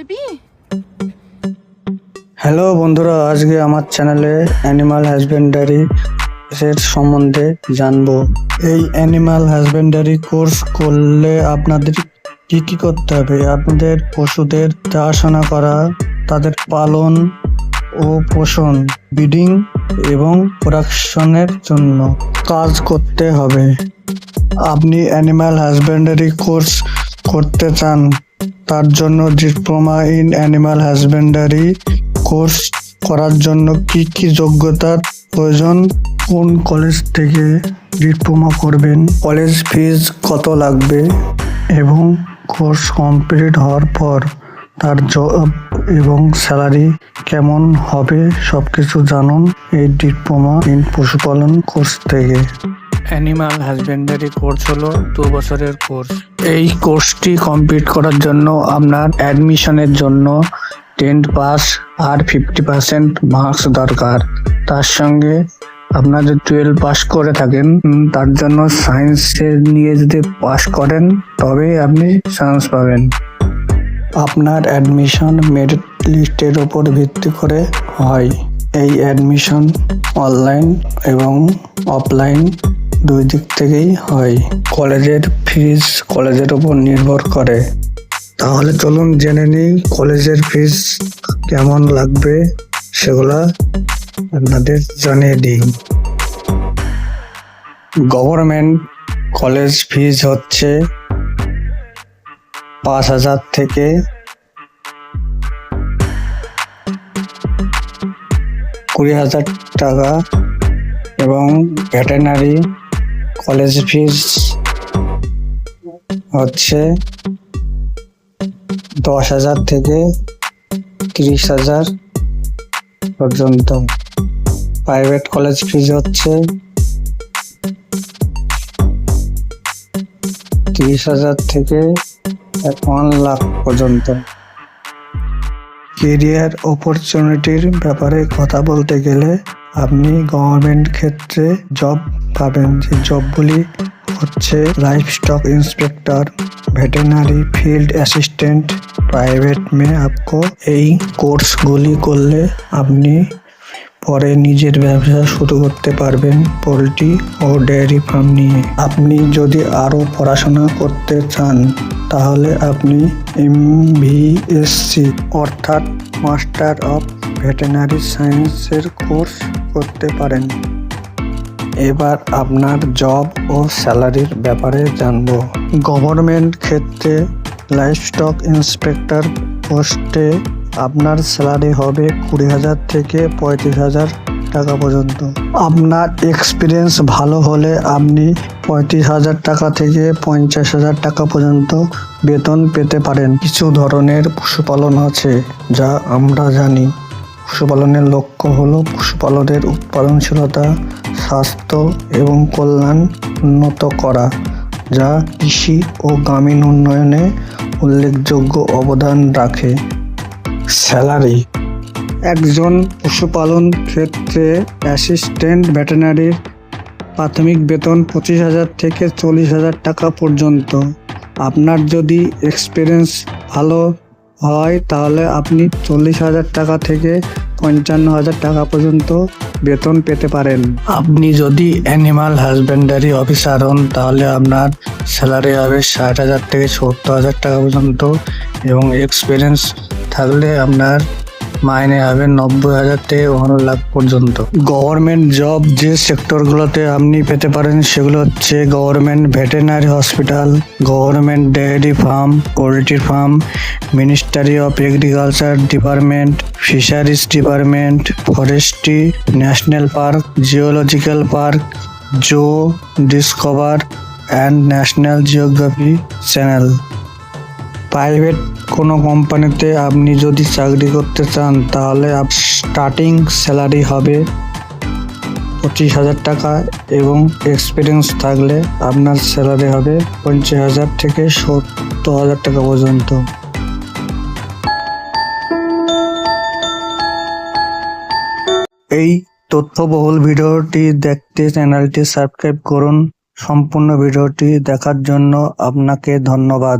যাবি হ্যালো বন্ধুরা, আজকে আমার চ্যানেলে অ্যানিমাল হাজবেন্ডারি এর সম্বন্ধে জানব। এই অ্যানিমাল হাজবেন্ডারি কোর্স করলে আপনাদের কি কি করতে হবে? আপনাদের পশুদের দেখাশোনা করা, তাদের পালন ও পোষণ ব্রিডিং এবং প্রোডাকশনের জন্য কাজ করতে হবে। আপনি অ্যানিমাল হাজবেন্ডারি কোর্স করতে চান তার জন্য diploma in animal husbandry course করার জন্য কি কি যোগ্যতার প্রয়োজন? কোন কলেজ থেকে ডিপ্লোমা করবেন? কলেজ ফিজ কত লাগবে? এবং কোর্স কমপ্লিট হওয়ার পর তার জব এবং স্যালারি কেমন হবে? সব কিছু জানুন এই ডিপ্লোমা ইন পশুপালন কোর্স থেকে। অ্যানিমাল হাজবেন্ডারি কোর্স হলো দু বছরের কোর্স এই কোর্সটি কমপ্লিট করার জন্য আপনার অ্যাডমিশনের জন্য টেন্থ পাস আর ফিফটি পার্সেন্ট মার্কস দরকার। তার সঙ্গে আপনার যদি টুয়েলভ পাস করে থাকেন তার জন্য সায়েন্সে নিয়ে যদি পাস করেন তবেই আপনি চান্স পাবেন। আপনার অ্যাডমিশন মেরিট লিস্টের ওপর ভিত্তি করে হয়। এই অ্যাডমিশন অনলাইন এবং অফলাইন দুই দিক থেকেই হয়। কলেজের ফিজ কলেজের ওপর নির্ভর করে। তাহলে চলুন জেনে নিই কলেজের ফিজ কেমন লাগবে, সেগুলা আপনাদের জানিয়ে দিই। গভর্নমেন্ট কলেজ ফিজ হচ্ছে পাঁচ হাজার থেকে কুড়ি হাজার টাকা এবং ভেটেনারি কলেজ ফিস হচ্ছে দশ হাজার থেকে তিরিশ হাজার পর্যন্ত। প্রাইভেট কলেজ ফিজ হচ্ছে তিরিশ হাজার থেকে ওয়ান লাখ পর্যন্ত। কেরিয়ার অপরচুনিটির ব্যাপারে কথা বলতে গেলে আপনি গভর্নমেন্ট ক্ষেত্রে জব পাবেন যে জবগুলি হচ্ছে life stock inspector, veterinary field assistant, private মে আপকো এই কোর্সগুলি করলে আপনি পরে নিজের ব্যবসা শুরু করতে পারবেন পোলট্রি ও ডেয়ারি ফার্ম নিয়ে। আপনি যদি আরও পড়াশোনা করতে চান, তাহলে আপনি এমভিএসসি অর্থাৎ মাস্টার অফ ভেটেনারি সায়েন্সের কোর্স করতে পারেন। এবার আপনার জব ও স্যালারির ব্যাপারে জানব। গভর্নমেন্ট ক্ষেত্রে লাইফস্টক ইন্সপেক্টর পোস্টে আপনার স্যালারি হবে কুড়ি হাজার থেকে পঁয়ত্রিশ হাজার টাকা পর্যন্ত। আপনার এক্সপিরিয়েন্স ভালো হলে আপনি পঁয়ত্রিশ হাজার টাকা থেকে পঞ্চাশ হাজার টাকা পর্যন্ত বেতন পেতে পারেন। কিছু ধরনের পশুপালন আছে যা আমরা জানি। পশুপালনের লক্ষ্য হলো পশুপালনের উৎপাদনশীলতা স্বাস্থ্য এবং কল্যাণ উন্নত করা যা কৃষি ও গ্রামীণ উন্নয়নে উল্লেখযোগ্য অবদান রাখে। স্যালারি। একজন পশুপালন ক্ষেত্রে অ্যাসিস্ট্যান্ট ভেটেনারির প্রাথমিক বেতন পঁচিশ হাজার থেকে চল্লিশ হাজার টাকা পর্যন্ত। আপনার যদি এক্সপিরিয়েন্স ভালো হয় তাহলে আপনি চল্লিশ হাজার টাকা থেকে পঞ্চান্ন হাজার টাকা পর্যন্ত বেতন পেতে পারেন। আপনি যদি অ্যানিমাল হাজবেন্ডারি অফিসার হন, তাহলে আপনার স্যালারি হবে ষাট হাজার থেকে সত্তর হাজার টাকা পর্যন্ত এবং এক্সপিরিয়েন্স থাকলে আপনার মাইনে হবে নব্বই হাজার থেকে ওয়ান লাখ পর্যন্ত। গভর্নমেন্ট জব যে সেক্টরগুলোতে আপনি পেতে পারেন, সেগুলো হচ্ছে government veterinary hospital government dairy farm poultry farm ministry of agriculture department fisheries department forestry national park geological park zoo discover and national geography channel private কোনো কোম্পানিতে আপনি যদি চাকরি করতে চান, তাহলে আপ স্টার্টিং স্যালারি হবে পঁচিশ হাজার টাকা এবং এক্সপিরিয়েন্স থাকলে আপনার স্যালারি হবে পঞ্চাশ হাজার থেকে সত্তর হাজার টাকা পর্যন্ত। এই তথ্যবহুল ভিডিওটি দেখতে চ্যানেলটি সাবস্ক্রাইব করুন। সম্পূর্ণ ভিডিওটি দেখার জন্য আপনাকে ধন্যবাদ।